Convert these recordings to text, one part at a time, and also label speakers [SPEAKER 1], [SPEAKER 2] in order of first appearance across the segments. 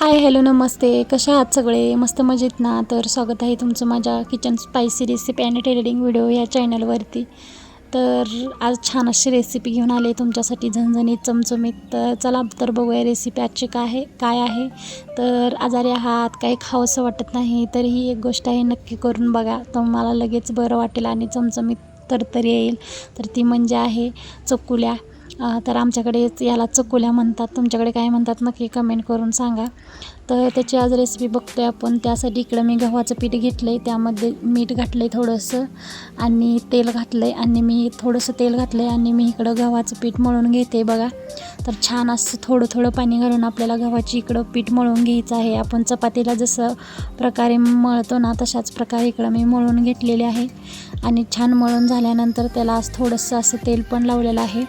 [SPEAKER 1] Hi hello नमस्ते. कशा आहात सगळे? मस्त मजेत ना? तर स्वागत आहे तुमचं माझ्या किचन स्पायसी रेसिपी आणि टेलरिंग व्हिडिओ या चॅनलवरती तर आज छान अशी रेसिपी घेऊन आले तुमच्यासाठी झणझणीत चमचमीत. तर चला तर बघूया रेसिपी आजची काय आहे काय आहे. तर आजारी आहात काही खावंसं वाटत नाही तर ही एक गोष्ट आहे नक्की करून बघा. तुम्हाला लगेच बरं वाटेल आणि चमचमीत तरतरी येईल. तर ती म्हणजे आहे चकुल्या. तर आमच्याकडे याला चकुल्या म्हणतात. तुमच्याकडे काय म्हणतात नक्की कमेंट करून सांगा. तर त्याची आज रेसिपी बघतोय आपण. त्यासाठी इकडं मी गव्हाचं पीठ घेतलं आहे त्यामध्ये मीठ घातलं आहे थोडंसं आणि तेल घातलं आहे आणि मी थोडंसं तेल घातलं आहे आणि मी इकडं गव्हाचं पीठ मळून घेते बघा. तर छान असं थोडं थोडं पाणी घालून आपल्याला गव्हाची इकडं पीठ मळून घ्यायचं आहे. आपण चपातीला जसं प्रकारे मळतो ना तशाच प्रकारे इकडं मी मळून घेतलेले आहे. आणि छान मळून झाल्यानंतर त्याला आज थोडंसं असं तेल पण लावलेलं आहे.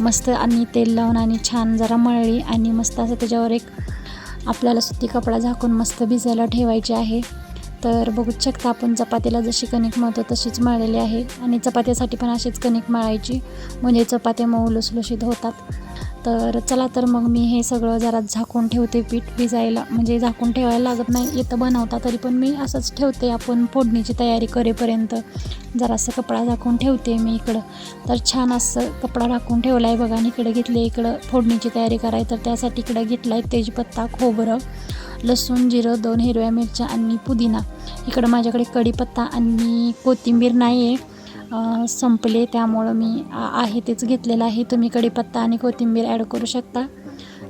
[SPEAKER 1] मस्त आणि तेल लावून आणि छान जरा मळली आणि मस्त असं त्याच्यावर एक आपल्याला सुती कपडा झाकून मस्त भिजायला ठेवायचे आहे. तर बघू शकता आपण चपातीला जशी कणिक मळतो तशीच मळलेली आहे. आणि चपात्यासाठी पण अशीच कणिक मळायची. म्हणजे चपात्या मऊ लुसलुशीत होतात. तर चला तर मग मी हे सगळं जरा झाकून ठेवते पीठ भिजायला. म्हणजे झाकून ठेवायला लागत नाही. येतं बनवता तरी पण मी असंच ठेवते. आपण फोडणीची तयारी करेपर्यंत जरासं कपडा झाकून ठेवते मी इकडं. तर छान असं कपडा झाकून ठेवला आहे बघा. आणि इकडे घेतले इकडं फोडणीची तयारी कराय. तर त्यासाठी इकडं घेतला आहे तेजपत्ता खोबरं लसूण जिरं दोन हिरव्या मिरच्या आणि पुदिना. इकडं माझ्याकडे कढीपत्ता आणि कोथिंबीर नाही आहे संपले त्यामुळं मी आहे तेच घेतलेलं आहे. तुम्ही कढीपत्ता आणि कोथिंबीर ॲड करू शकता.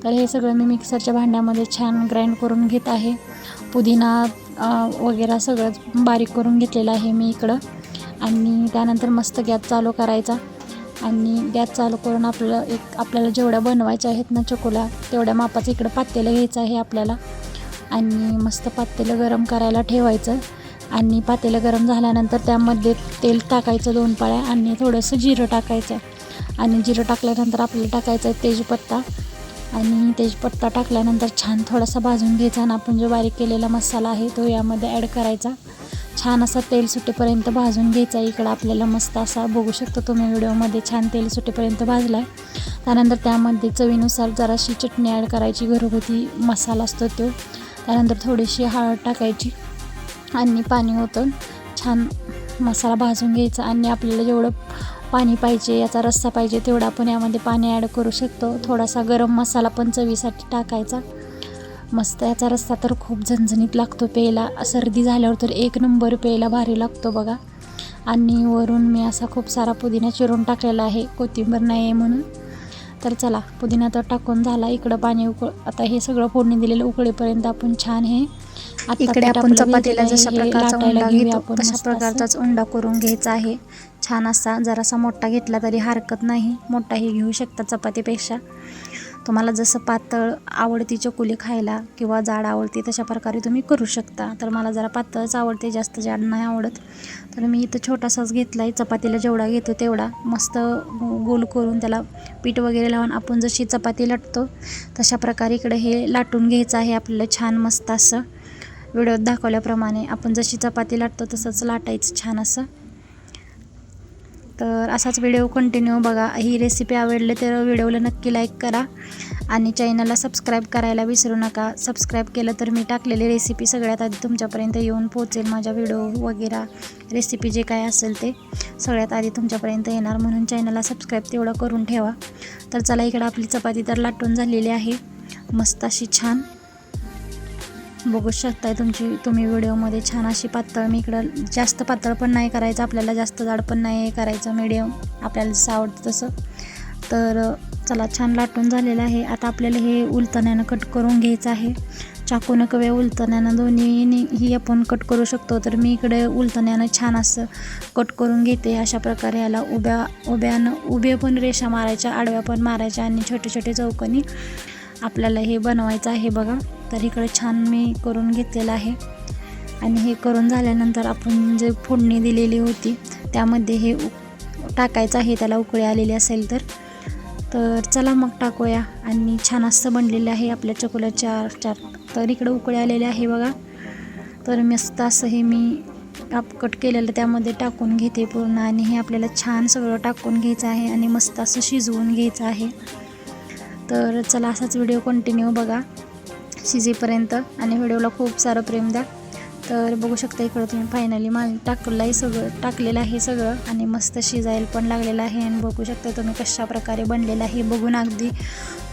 [SPEAKER 1] तर हे सगळं मी मिक्सरच्या भांड्यामध्ये छान ग्राइंड करून घेत आहे. पुदिना वगैरे सगळं बारीक करून घेतलेलं आहे मी इकडं. आणि त्यानंतर मस्त गॅस चालू करायचा. आणि गॅस चालू करून आपलं एक आपल्याला जेवढ्या बनवायच्या आहेत ना चकोला तेवढ्या मापाचं इकडं पातेलं घ्यायचं आहे आपल्याला. आणि मस्त पातेलं गरम करायला ठेवायचं. आणि पातेलं गरम झाल्यानंतर त्यामध्ये तेल टाकायचं दोन पाळ्या आणि थोडंसं जिरं टाकायचं. आणि जिरं टाकल्यानंतर आपल्याला टाकायचं आहे तेजपत्ता. आणि तेजपत्ता टाकल्यानंतर छान थोडासा भाजून घ्यायचा आणि आपण जो बारीक केलेला मसाला आहे तो यामध्ये ॲड करायचा. छान असा तेल सुटेपर्यंत भाजून घ्यायचा इकडं आपल्याला मस्त असा बघू शकतो तुम्ही व्हिडिओमध्ये छान तेल सुटेपर्यंत भाजला आहे त्यानंतर त्यामध्ये चवीनुसार जराशी चटणी ॲड करायची. घरगुती मसाला असतो तो. त्यानंतर थोडीशी हळद टाकायची आणि पाणी ओतून छान मसाला भाजून घ्यायचा आणि आपल्याला जेवढं पाणी पाहिजे याचा रस्सा पाहिजे तेवढा आपण यामध्ये पाणी ॲड करू शकतो. थोडासा गरम मसाला पण चवीसाठी टाकायचा. मस्त याचा रस्सा तर खूप झणझणीत लागतो प्यायला. सर्दी झाल्यावर तर एक नंबर प्यायला भारी लागतो बघा. आणि वरून मी असा खूप सारा पुदिना चिरून टाकलेला आहे कोथिंबीर नाही आहे म्हणून. तर चला पुदिना तर टाकून झाला इकडं पाणी उकळ आता हे सगळं फोडणी दिलेलं उकळेपर्यंत आपण छान हे आता
[SPEAKER 2] इकडे आपण चपातीला जशा प्रकारचा उंडा घेतो
[SPEAKER 1] आपण
[SPEAKER 2] तशा. प्रकारचाच उंडा करून घ्यायचा आहे. छान असा जरासा मोठा घेतला तरी हरकत नाही. मोठाही घेऊ शकता चपातीपेक्षा. तुम्हाला जसं पातळ आवडती चकुली खायला किंवा जाड आवडते तशा प्रकारे तुम्ही करू शकता. तर मला जरा पातळच आवडते जास्त जाड नाही आवडत. तर मी इथं छोटासाच घेतला आहे चपातीला जेवढा घेतो तेवढा. मस्त गोल करून त्याला पीठ वगैरे लावून आपण जशी चपाती लाटतो तशा प्रकारे इकडे हे लाटून घ्यायचं आहे आपल्याला छान मस्त असं. व्हिडिओत दाखवल्याप्रमाणे आपण जशी चपाती लाटतो तसंच लाटायचं छान असं. तर असाच व्हिडिओ कंटिन्यू बघा. ही रेसिपी आवडली तर व्हिडिओला नक्की लाईक करा. आणि चॅनलला सबस्क्राईब करायला विसरू नका. सबस्क्राईब केलं तर मी टाकलेली रेसिपी सगळ्यात आधी तुमच्यापर्यंत येऊन पोहोचेल माझ्या व्हिडिओ वगैरे. रेसिपी जे काय असेल ते सगळ्यात आधी तुमच्यापर्यंत येणार. म्हणून चॅनलला सबस्क्राईब तेवढं करून ठेवा. तर चला इकडं आपली चपाती तर लाटून झालेली आहे. मस्त अशी छान बघू शकताय तुमची तुम्ही व्हिडिओमध्ये छान अशी पातळ मी इकडं जास्त पातळ पण नाही करायचं आपल्याला जास्त जाड पण नाही करायचं मीडियम आपल्याला जसं आवडतं तसं. तर चला छान लाटून झालेलं आहे. आता आपल्याला हे उलतण्यानं कट करून घ्यायचं आहे. चाकून कव्या उलतण्यानं दोन्हीनी ही आपण कट करू शकतो. तर मी इकडे उलतण्यानं छान असं कट करून घेते. अशा प्रकारे याला उभ्या उभ्यानं उभे पण रेषा मारायच्या आडव्या पण मारायच्या आणि छोटे छोटे चौकनी आपल्याला हे बनवायचं आहे बघा. तर इकडे छान मी करून घेतलेलं आहे. आणि हे करून झाल्यानंतर आपण जे फोडणी दिलेली होती त्यामध्ये हे टाकायचं आहे त्याला उकळी आलेली असेल तर. तर चला मग टाकूया. आणि छान असं बनलेलं आहे आपल्या चकोल्या चार चार तर इकडं उकळी आलेले आहे बघा. तर मस्त असं हे मी कापकट केलेलं त्यामध्ये टाकून घेते पूर्ण. आणि हे आपल्याला छान सगळं टाकून घ्यायचं आहे आणि मस्त असं शिजवून घ्यायचं आहे. तर चला असाच व्हिडिओ कंटिन्यू बघा.
[SPEAKER 1] शिजेपर्यंत आणि व्हिडिओला खूप सारं प्रेम द्या. तर बघू शकता इकडं तुम्ही फायनली माल टाकलं आहे सगळं टाकलेलं आहे सगळं आणि मस्त शिजायला पण लागलेलं आहे आणि बघू शकता तुम्ही कशा प्रकारे बनलेलं आहे. बघून अगदी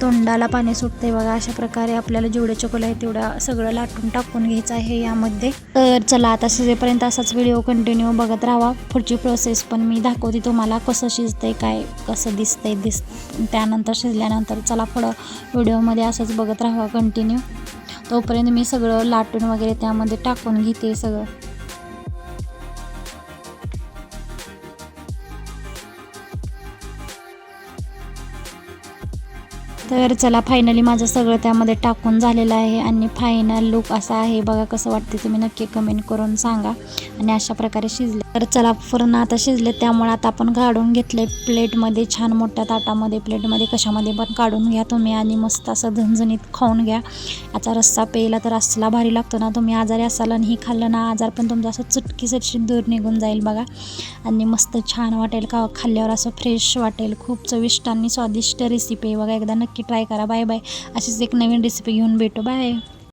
[SPEAKER 1] तोंडाला पाणी सुटते बघा अशा प्रकारे आपल्याला जेवढे चकोल आहे तेवढा सगळं लाटून टाकून घ्यायचं आहे यामध्ये. तर चला आता शिजेपर्यंत असाच व्हिडिओ कंटिन्यू बघत राहा पुढची प्रोसेस पण मी दाखवते तुम्हाला कसं शिजतंय काय कसं दिसतंय दिस त्यानंतर शिजल्यानंतर चला पुढं व्हिडिओमध्ये असंच बघत राहा कंटिन्यू तोपर्यंत मी सगळं लाटून वगैरे त्यामध्ये टाकून घेते सगळं. तर चला फायनली माझं सगळं त्यामध्ये टाकून झालेलं आहे. आणि फायनल लुक असा आहे. बघा कसं वाटते तुम्ही नक्की कमेंट करून सांगा. आणि अशा प्रकारे शिजले. तर चला पूर्ण आता शिजले त्यामुळे आता आपण काढून घेतले प्लेटमध्ये छान मोठ्या ताटामध्ये प्लेटमध्ये कशामध्ये पण काढून घ्या तुम्ही आणि मस्त असं झणझणीत खाऊन घ्या. याचा रस्सा प्यायला तर असला भारी लागतो ना तुम्ही आजारी असाल आणि ही खाल्लं ना आजार पण तुमचा असं चुटकीसटशी दूर निघून जाईल बघा. आणि मस्त छान वाटेल का खाल्ल्यावर असं फ्रेश वाटेल. खूप चविष्ट आणि स्वादिष्ट रेसिपी आहे बघा. एकदा नक्की ट्राय करा. बाय बाय अशीच एक नवीन रेसिपी घेऊन भेटू. बाय